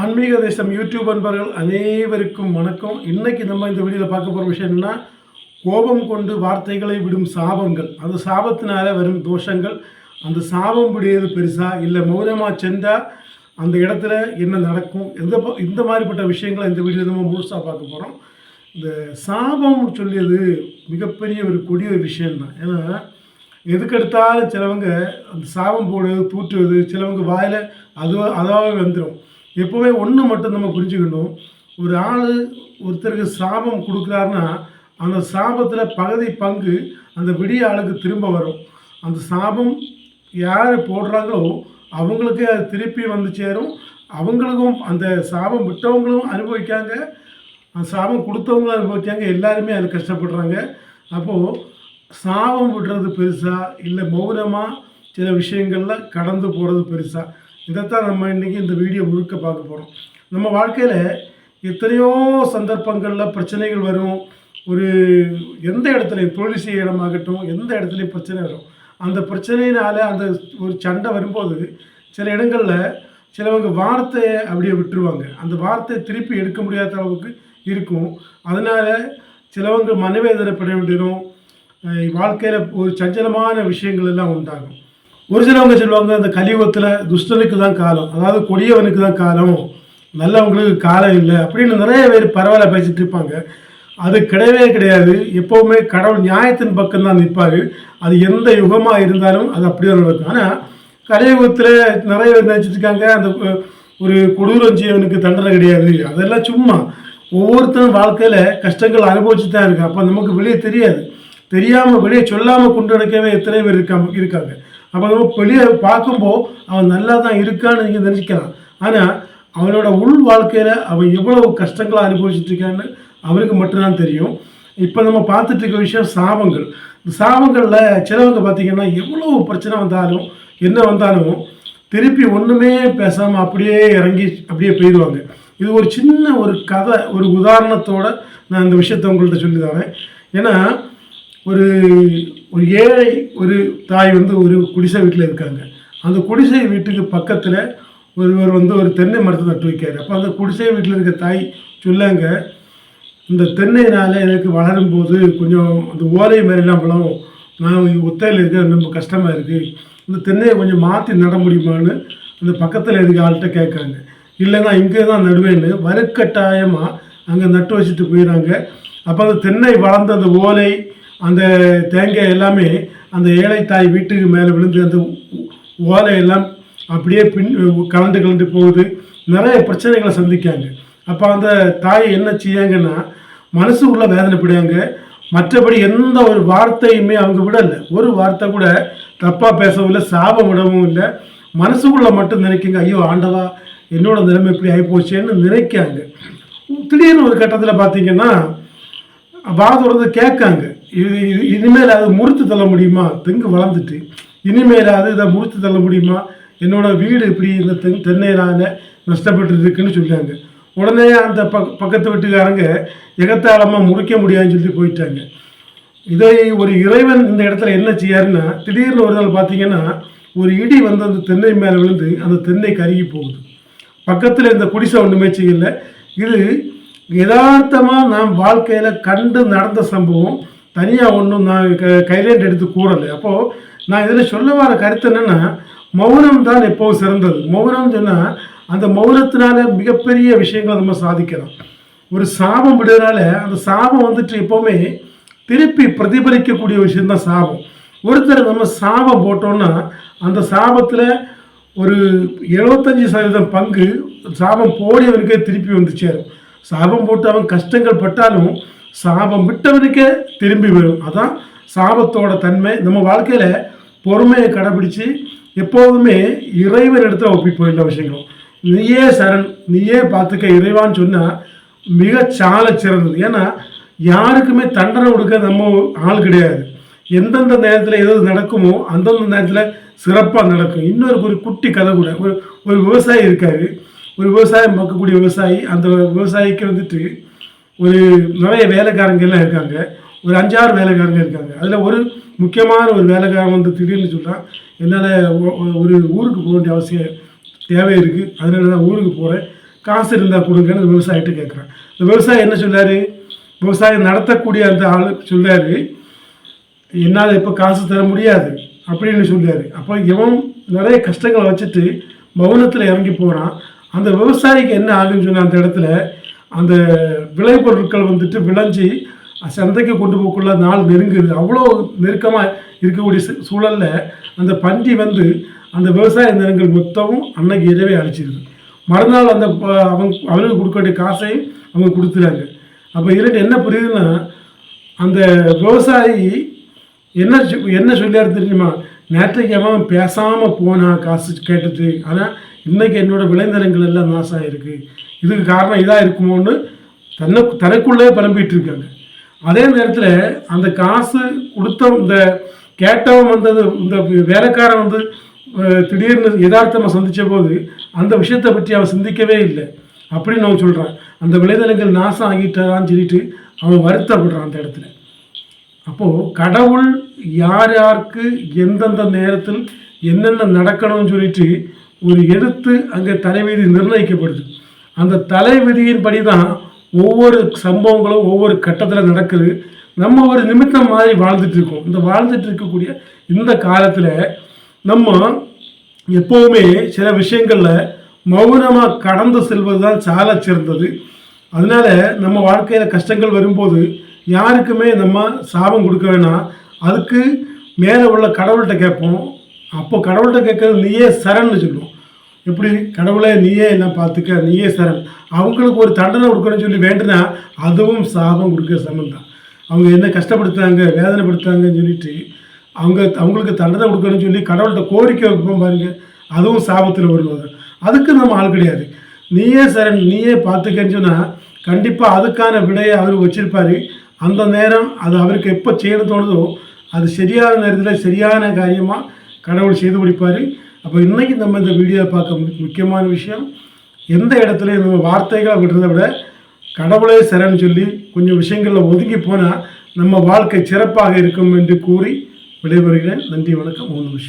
ஆன்மீக தேசம் யூடியூப் அன்பர்கள் அனைவருக்கும் வணக்கம். இன்றைக்கி நம்ம இந்த வீடியோவில் பார்க்க போகிற விஷயம் என்னென்னா கோபம் கொண்டு வார்த்தைகளை விடும் சாபங்கள். அந்த சாபத்தினால வரும் தோஷங்கள். அந்த சாபம் விடியது பெருசா இல்லை மௌனமாக செஞ்சால் அந்த இடத்துல என்ன நடக்கும்? எந்த இந்த மாதிரிப்பட்ட விஷயங்களை இந்த வீடியோ நம்ம முழுசாக பார்க்க போகிறோம் இந்த சாபம் சொல்லியது மிகப்பெரிய ஒரு கொடிய ஒரு விஷயந்தான் ஏன்னா எதுக்கெடுத்தாலும் சிலவங்க அந்த சாபம் போடுறது தூற்றுவது சிலவங்க வாயில் அதுவாக அதாவே வந்துடும் எப்போவுமே ஒன்று மட்டும் நம்ம புரிஞ்சுக்கணும். ஒரு ஆள் ஒருத்தருக்கு சாபம் கொடுக்குறாருன்னா அந்த சாபத்தில் பகுதி பங்கு அந்த விடிய ஆளுக்கு திரும்ப வரும். அந்த சாபம் யார் போடுறாங்களோ அவங்களுக்கே அது திருப்பி வந்து சேரும். அவங்களுக்கும் அந்த சாபம் விட்டவங்களும் அனுபவிக்காங்க. அந்த சாபம் கொடுத்தவங்களும் அனுபவிக்காங்க. எல்லாருமே அது கஷ்டப்படுறாங்க. அப்போது சாபம் விடுறது பெருசா இல்லை மௌனமாக சில விஷயங்களில் கடந்து போகிறது பெருசாக இதைத்தான் நம்ம இன்றைக்கி இந்த வீடியோ முழுக்க பார்க்க போகிறோம் நம்ம வாழ்க்கையில் எத்தனையோ சந்தர்ப்பங்களில் பிரச்சனைகள் வரும். ஒரு எந்த இடத்துல தொழில் செய்ய இடமாகட்டும் எந்த இடத்துலையும் பிரச்சனை வரும். அந்த பிரச்சனையினால் அந்த ஒரு சண்டை வரும்போது சில இடங்களில் சிலவங்க வார்த்தையை அப்படியே விட்டுருவாங்க. அந்த வார்த்தையை திருப்பி எடுக்க முடியாத அளவுக்கு இருக்கும். அதனால் சிலவங்க மனவேதனைப்பட வேண்டிடும் வாழ்க்கையில் ஒரு சஞ்சலமான விஷயங்கள் எல்லாம் உண்டாகும். ஒரு சிலவங்க சொல்லுவாங்க அந்த கலியுகத்தில் துஷ்டனுக்கு தான் காலம். அதாவது கொடியவனுக்கு தான் காலம். நல்லவங்களுக்கு காலம் இல்லை. அப்படின்னு நிறைய பேர் பரவாயில்ல பேசிட்டு இருப்பாங்க. அது கிடையவே கிடையாது. எப்போவுமே கடவுள் நியாயத்தின் பக்கம் தான் நிற்பார். அது எந்த யுகமாக இருந்தாலும் அது அப்படியே நடக்கும். ஆனால் கலியுகத்தில் நிறைய பேர் நினச்சிட்டு இருக்காங்க அந்த ஒரு கொடூரம் செய்யவனுக்கு தண்டனை கிடையாது. அதெல்லாம் சும்மா. ஒவ்வொருத்தரும் வாழ்க்கையில் கஷ்டங்கள் அனுபவிச்சு தான் இருக்குது அப்போ நமக்கு வெளியே தெரியாது. தெரியாமல் வெளியே சொல்லாமல் கொண்டு நடக்கவே எத்தனை பேர் இருக்காம இருக்காங்க. அப்போ நம்ம வெளியே பார்க்கும்போது அவன் நல்லா தான் இருக்கான்னு நீங்கள் நினச்சிக்கலாம். ஆனால் அவனோட உள் வாழ்க்கையில் அவன் எவ்வளவு கஷ்டங்களை அனுபவிச்சுட்டு இருக்கான்னு அவனுக்கு மட்டும்தான் தெரியும். இப்போ நம்ம பார்த்துட்டு இருக்க விஷயம் சாபங்கள். இந்த சாபங்களில் சிலவங்க பார்த்தீங்கன்னா எவ்வளோ பிரச்சனை வந்தாலும் என்ன வந்தாலும் திருப்பி ஒன்றுமே பேசாமல் அப்படியே இறங்கி அப்படியே போயிடுவாங்க. இது ஒரு சின்ன ஒரு கதை ஒரு உதாரணத்தோட நான் இந்த விஷயத்தை உங்கள்கிட்ட சொல்லி தரேன். ஏன்னா ஒரு ஒரு ஏழை ஒரு தாய் வந்து ஒரு குடிசை வீட்டில் இருக்காங்க. அந்த குடிசை வீட்டுக்கு பக்கத்தில் ஒருவர் வந்து ஒரு தென்னை மரத்தை நட்டு வைக்காரு அப்போ அந்த குடிசை வீட்டில் இருக்க தாய் சொல்லாங்க இந்த தென்னைனால் எனக்கு வளரும் போது கொஞ்சம் அந்த ஓலை மாதிரிலாம் பழம் நான் ஒத்தையில் இருக்க ரொம்ப கஷ்டமாக இருக்குது இந்த தென்னையை கொஞ்சம் மாற்றி நட முடியுமான்னு அந்த பக்கத்தில் இருக்க ஆள்கிட்ட கேட்காங்க இல்லைன்னா இங்கே தான் நடுவேன்னு வலுக்கட்டாயமாக அங்கே நட்டு வச்சுட்டு போயிடறாங்க அப்போ அந்த தென்னை வளர்ந்த அந்த ஓலை அந்த தேங்காய் எல்லாமே அந்த ஏழை தாய் வீட்டுக்கு மேலே விழுந்து அந்த ஓலை எல்லாம் அப்படியே பின் கலண்டு கலண்டு போகுது. நிறைய பிரச்சனைகளை சந்திக்காங்க. அப்போ அந்த தாய் என்ன செய்யாங்கன்னா மனசு உள்ள வேதனைப்படுவாங்க மற்றபடி எந்த ஒரு வார்த்தையுமே அவங்க விடலை. ஒரு வார்த்தை கூட தப்பாக பேசவும் இல்லை சாபம் விடவும் இல்லை. மனசுக்குள்ளே மட்டும் நினைக்குங்க ஐயோ ஆண்டவா என்னோட நிலைமை இப்படி ஆகிப்போச்சேன்னு நினைக்காங்க. திடீர்னு ஒரு கட்டத்தில் பார்த்தீங்கன்னா வாதோடது கேட்காங்க. இது இது- இனிமேல் அது முறித்து தள்ள முடியுமா? தெங்கு வளர்ந்துட்டு. இனிமேல் அது இதை முறித்து தள்ள முடியுமா? என்னோட வீடு இப்படி இந்த தென் தென்னையிலான நஷ்டப்பட்டு இருக்குன்னு சொல்லிட்டாங்க. உடனே அந்த பக் பக்கத்து வீட்டுக்காரங்க எகத்தாளமாக முறிக்க முடியாதுன்னு சொல்லி போயிட்டாங்க. இதை ஒரு இறைவன் இந்த இடத்துல என்ன செய்யாருன்னா திடீர்னு ஒரு நாள் பார்த்தீங்கன்னா ஒரு இடி வந்து அந்த தென்னை மேலே விழுந்து அந்த தென்னை கருகி போகுது. பக்கத்தில் இந்த குடிசை ஒன்றுமே செய்யலை. இது யதார்த்தமாக நாம் வாழ்க்கையில் கண்டு நடந்த சம்பவம். தனியாக ஒன்றும் நான் க கைலேட் எடுத்து கூறலை. அப்போது நான் இதில் சொல்ல வர கருத்து என்னென்னா மௌனம் தான் எப்போவும் சிறந்தது. மௌனம் சொன்னால் அந்த மௌனத்தினால மிகப்பெரிய விஷயங்களை நம்ம சாதிக்கலாம். ஒரு சாபம் விடுறதுனால அந்த சாபம் வந்துட்டு எப்போவுமே திருப்பி பிரதிபலிக்கக்கூடிய விஷயம்தான் சாபம். ஒருத்தர் நம்ம சாபம் போட்டோம்னா அந்த சாபத்தில் ஒரு எழுபத்தஞ்சி சதவீதம் பங்கு சாபம் போடியவனுக்கே திருப்பி வந்து சேரும். சாபம் போட்டு அவன் கஷ்டங்கள் பட்டாலும் சாபம் விட்டவனுக்கே திரும்பி வரும் அதான் சாபத்தோட தன்மை. நம்ம வாழ்க்கையில் பொறுமையை கடைபிடிச்சு எப்போதுமே இறைவன் இடத்துல ஒப்பி போயிடல விஷயங்களும் நீயே சரண் நீயே பார்த்துக்க இறைவான்னு சொன்னால் மிக சால சிறந்தது. ஏன்னா யாருக்குமே தண்டனை கொடுக்க நம்ம ஆள் கிடையாது. எந்தெந்த நேரத்தில் எது நடக்குமோ அந்தந்த நேரத்தில் சிறப்பாக நடக்கும். இன்னொரு ஒரு குட்டி கதை கூட. ஒரு ஒரு விவசாயி இருக்காரு. ஒரு விவசாயம் பார்க்கக்கூடிய விவசாயி அந்த விவசாயிக்கு வந்துட்டு ஒரு நிறைய வேலைக்காரங்க எல்லாம் இருக்காங்க. ஒரு அஞ்சாறு வேலைக்காரங்க இருக்காங்க. அதில் ஒரு முக்கியமான ஒரு வேலைக்காரன் வந்து திடீர்னு சொல்கிறான் என்னால் ஒரு ஊருக்கு போக வேண்டிய அவசியம் தேவை இருக்குது அதனால தான் ஊருக்கு போகிறேன் காசு இருந்தால் கொடுங்கன்னு விவசாயிகிட்ட கேட்குறான் இந்த விவசாயி என்ன சொல்லாரு? விவசாயம் நடத்தக்கூடிய அந்த ஆள் சொல்லாரு என்னால் இப்போ காசு தர முடியாது. அப்படின்னு சொல்றாரு. அப்போ இவன் நிறைய கஷ்டங்களை வச்சுட்டு மௌனத்தில் இறங்கி போகிறான் அந்த விவசாயிக்கு என்ன ஆகுன்னு சொன்ன அந்த இடத்துல அந்த விளைபொருட்கள் வந்துட்டு விளைஞ்சி சந்தைக்கு கொண்டு போகக்குள்ள நாள் நெருங்குது. அவ்வளோ நெருக்கமாக இருக்கக்கூடிய சூழலில் அந்த பன்றி வந்து அந்த விவசாய நிலங்கள் மொத்தமும் அன்னைக்கு இரவே அழிச்சிருது. மறுநாள் அந்த ப- அவங்க அவங்களுக்கு கொடுக்க வேண்டிய காசையும் அவங்க கொடுத்துறாங்க. அப்போ இரண்டு என்ன புரியுதுன்னா அந்த விவசாயி என்ன என்ன சொல்லியாரு தெரியுமா? நேற்றைக்கு அவன் பேசாமல் போனான் காசு கேட்டது. ஆனால் இன்றைக்கி என்னோட விளைநிலங்கள் எல்லாம் நாசம் ஆகிருக்கு இதுக்கு காரணம் இதாக இருக்குமோன்னு தன்னை தனக்குள்ளே புலம்பிகிட்டு இருக்காங்க. அதே நேரத்தில் அந்த காசு கொடுத்த இந்த கேட்டவன் வந்தது இந்த வேலைக்காரன் வந்து திடீர்னு யதார்த்தமாக சந்தித்த போது அந்த விஷயத்தை பற்றி அவன் சிந்திக்கவே இல்லை. அப்படின்னு அவன் சொல்கிறான் அந்த விளைநிலங்கள் நாசம் ஆகிட்டான்னு சொல்லிட்டு அவன் வருத்தப்படுறான் அந்த இடத்துல. அப்போது கடவுள் யார் யாருக்கு எந்தெந்த நேரத்தில் என்னென்ன நடக்கணும்னு சொல்லிட்டு ஒரு எழுத்து அங்கே தலைவிதி நிர்ணயிக்கப்படுது. அந்த தலைவிதியின்படி தான் ஒவ்வொரு சம்பவங்களும் ஒவ்வொரு கட்டத்தில் நடக்குது. நம்ம ஒரு நிமித்தம் மாதிரி வாழ்ந்துட்டு இருக்கோம். இந்த வாழ்ந்துட்டு இருக்கக்கூடிய இந்த காலத்தில் நம்ம எப்போவுமே சில விஷயங்களில் மௌனமாக கடந்து செல்வது தான் சால சிறந்தது. அதனால் நம்ம வாழ்க்கையில் கஷ்டங்கள் வரும்போது யாருக்குமே நம்ம சாபம் கொடுக்க வேணாம். அதுக்கு மேலே உள்ள கடவுள்கிட்ட கேட்போம். அப்போ கடவுள்கிட்ட கேட்கறது நீயே சரண்னு சொல்லுவோம். எப்படி? கடவுளே நீயே என்ன பார்த்துக்க நீயே சரண். அவங்களுக்கு ஒரு தண்டனை கொடுக்கணும்னு சொல்லி வேண்டுனா அதுவும் சாபம் கொடுக்க சமம் தான் அவங்க என்ன கஷ்டப்படுத்தாங்க வேதனைப்படுத்தாங்கன்னு சொல்லிட்டு அவங்க அவங்களுக்கு தண்டனை கொடுக்கணும்னு சொல்லி கடவுள்கிட்ட கோரிக்கை வைப்போம் பாருங்க. அதுவும் சாபத்தில் வருவாங்க அதுக்கு நம்ம ஆள் கிடையாது. நீயே சரண் நீயே பார்த்துக்கன்னு சொன்னால் கண்டிப்பாக அதுக்கான விடையை அவர் வச்சிருப்பாரு. அந்த நேரம் அது அவருக்கு எப்போ செய்யணும் தோணுதோ அது சரியான நேரத்தில் சரியான காரியமாக கடவுள் செய்து முடிப்பார். அப்போ இன்னைக்கு நம்ம இந்த வீடியோ பார்க்க முக்கியமான விஷயம் எந்த இடத்துலையும் நம்ம வார்த்தைகளை விடுறதை விட கடவுளே சரண் சொல்லி கொஞ்சம் விஷயங்களில் ஒதுங்கி போனால் நம்ம வாழ்க்கை சிறப்பாக இருக்கும் என்று கூறி விடைபெறுகிறேன். நன்றி வணக்கம். ஓம் நம